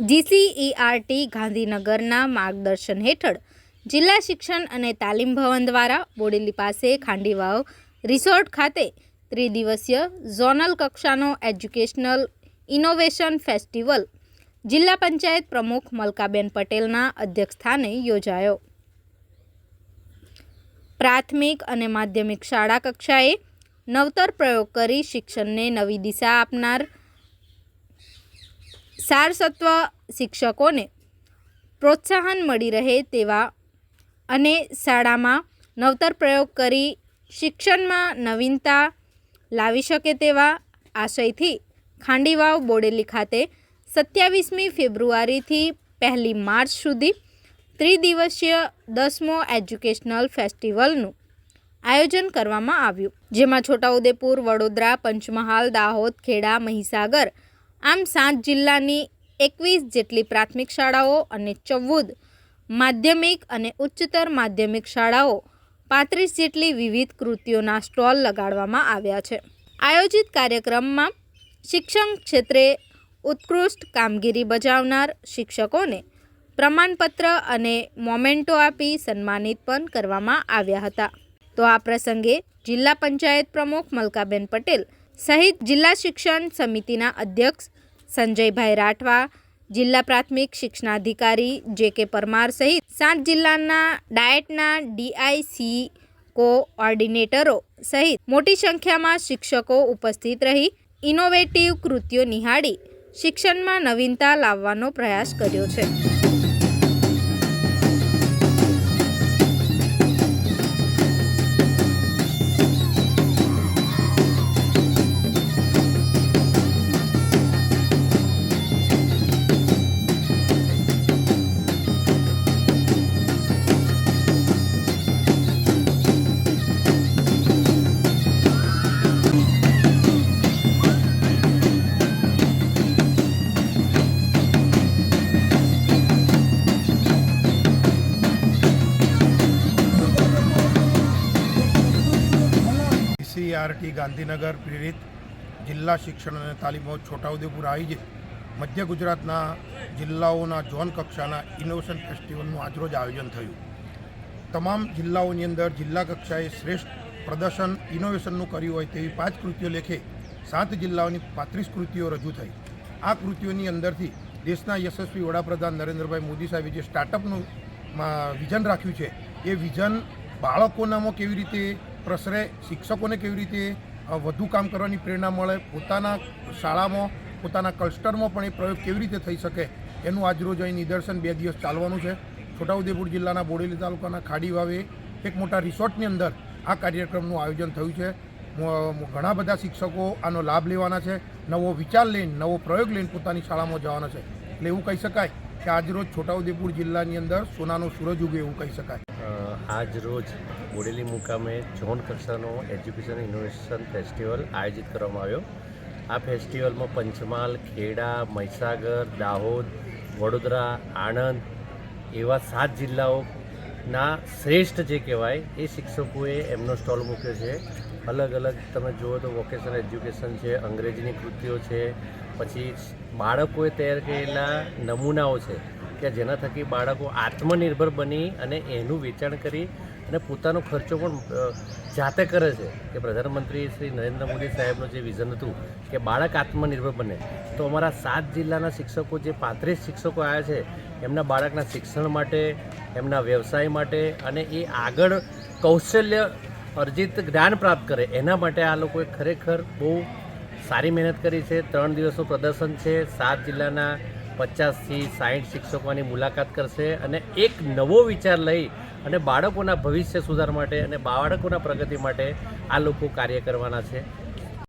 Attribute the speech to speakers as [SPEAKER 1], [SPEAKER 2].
[SPEAKER 1] GCERT ગાંધીનગરના માર્ગદર્શન હેઠળ જિલ્લા શિક્ષણ અને તાલીમ ભવન દ્વારા બોડેલી પાસે ખાંડીવાવ રિસોર્ટ ખાતે ત્રિદિવસીય ઝોનલ કક્ષાનો એજ્યુકેશનલ ઇનોવેશન ફેસ્ટિવલ જિલ્લા પંચાયત પ્રમુખ મલકાબેન પટેલના અધ્યક્ષસ્થાને યોજાયો. પ્રાથમિક અને માધ્યમિક શાળા કક્ષાએ નવતર પ્રયોગ કરી શિક્ષણને નવી દિશા આપનાર સારસત્વ શિક્ષકોને પ્રોત્સાહન મળી રહે તેવા અને શાળામાં નવતર પ્રયોગ કરી શિક્ષણમાં નવીનતા લાવી શકે તેવા આશયથી ખાંડીવાવ બોડેલી ખાતે સત્યાવીસમી ફેબ્રુઆરીથી પહેલી માર્ચ સુધી ત્રિદિવસીય દસમો એજ્યુકેશનલ ફેસ્ટિવલનું આયોજન કરવામાં આવ્યું, જેમાં છોટાઉદેપુર, વડોદરા, પંચમહાલ, દાહોદ, ખેડા, મહીસાગર આમ સાત જિલ્લાની એકવીસ જેટલી પ્રાથમિક શાળાઓ અને ચૌદ માધ્યમિક અને ઉચ્ચતર માધ્યમિક શાળાઓ પાંત્રીસ જેટલી વિવિધ કૃતિઓના સ્ટોલ લગાડવામાં આવ્યા છે. આયોજિત કાર્યક્રમમાં શિક્ષણ ક્ષેત્રે ઉત્કૃષ્ટ કામગીરી બજાવનાર શિક્ષકોને પ્રમાણપત્ર અને મોમેન્ટો આપી સન્માનિત પણ કરવામાં આવ્યા હતા. તો આ પ્રસંગે જિલ્લા પંચાયત પ્રમુખ મલકાબેન પટેલ સહિત જિલ્લા શિક્ષણ સમિતિના અધ્યક્ષ સંજયભાઈ રાઠવા, જિલ્લા પ્રાથમિક શિક્ષણાધિકારી જે કે પરમાર સહિત સાત જિલ્લાના ડાયટના ડીઆઈસી કોઓર્ડિનેટરો સહિત મોટી સંખ્યામાં શિક્ષકો ઉપસ્થિત રહી ઇનોવેટિવ કૃત્યો નિહાળી શિક્ષણમાં નવીનતા લાવવાનો પ્રયાસ કર્યો છે.
[SPEAKER 2] સીઆરટી ગાંધીનગર પ્રેરિત જિલ્લા શિક્ષણ અને તાલીમ છોટાઉદેપુર આયોજિત મધ્ય ગુજરાતના જિલ્લાઓના ઝોન કક્ષાના ઇનોવેશન ફેસ્ટિવલનું આજરોજ આયોજન થયું. તમામ જિલ્લાઓની અંદર જિલ્લા કક્ષાએ શ્રેષ્ઠ પ્રદર્શન, ઇનોવેશનનું કર્યું હોય તેવી પાંચ કૃતિઓ લેખે સાત જિલ્લાઓની પાંત્રીસ કૃતિઓ રજૂ થઈ. આ કૃતિઓની અંદરથી દેશના યશસ્વી વડાપ્રધાન નરેન્દ્રભાઈ મોદી સાહેબે જે સ્ટાર્ટઅપનું વિઝન રાખ્યું છે, એ વિઝન બાળકોનામાં કેવી રીતે પ્રસરે શિક્ષકોને કેવી રીતે વધુ કામ કરવાની પ્રેરણા મળે, પોતાના શાળામાં, પોતાના ક્લસ્ટરમાં પણ એ પ્રયોગ કેવી રીતે થઈ શકે એનું આજરોજ અહીં નિદર્શન બે દિવસ ચાલવાનું છે. છોટાઉદેપુર જિલ્લાના બોડેલી તાલુકાના ખાડી વાવે એક મોટા રિસોર્ટની અંદર આ કાર્યક્રમનું આયોજન થયું છે. ઘણા બધા શિક્ષકો આનો લાભ લેવાના છે. નવો વિચાર લઈને, નવો પ્રયોગ લઈને પોતાની શાળામાં જવાના છે. એટલે એવું કહી શકાય કે આજરોજ છોટાઉદેપુર જિલ્લાની અંદર સોનાનો સૂરજ ઉગે એવું કહી શકાય.
[SPEAKER 3] આજરોજ આજ રોજ બોડેલી મુકામે ઝોન કક્ષાનો એજ્યુકેશન ઇનોવેશન ફેસ્ટિવલ આયોજિત કરવામાં આવ્યો. આ ફેસ્ટિવલમાં પંચમહાલ, ખેડા, મહીસાગર, દાહોદ, વડોદરા, આણંદ એવા સાત જિલ્લાઓના શ્રેષ્ઠ જે કહેવાય એ શિક્ષકોએ એમનો સ્ટોલ મૂક્યો છે. અલગ અલગ તમે જુઓ તો વોકેશનલ એજ્યુકેશન છે, અંગ્રેજીની કૃતિઓ છે, પછી બાળકોએ તૈયાર કરેલા નમૂનાઓ છે કે જેના થકી બાળકો આત્મનિર્ભર બની અને એનું વેચાણ કરી અને પોતાનો ખર્ચો પણ જાતે કરે છે કે પ્રધાનમંત્રી શ્રી નરેન્દ્ર મોદી સાહેબનું જે વિઝન હતું કે બાળક આત્મનિર્ભર બને, તો અમારા સાત જિલ્લાના શિક્ષકો, જે પાંત્રીસ શિક્ષકો આવ્યા છે, એમના બાળકના શિક્ષણ માટે, એમના વ્યવસાય માટે અને એ આગળ કૌશલ્ય અર્જિત જ્ઞાન પ્રાપ્ત કરે, એના માટે આ લોકોએ ખરેખર બહુ સારી મહેનત કરી છે. ત્રણ દિવસનું પ્રદર્શન છે, સાત જિલ્લાના પચાસથી સાઠ શિક્ષકોની મુલાકાત કરશે અને એક નવો વિચાર લઈ અને બાળકોના ભવિષ્ય સુધાર માટે અને બાળકોના પ્રગતિ માટે આ લોકો કાર્ય કરવાના છે.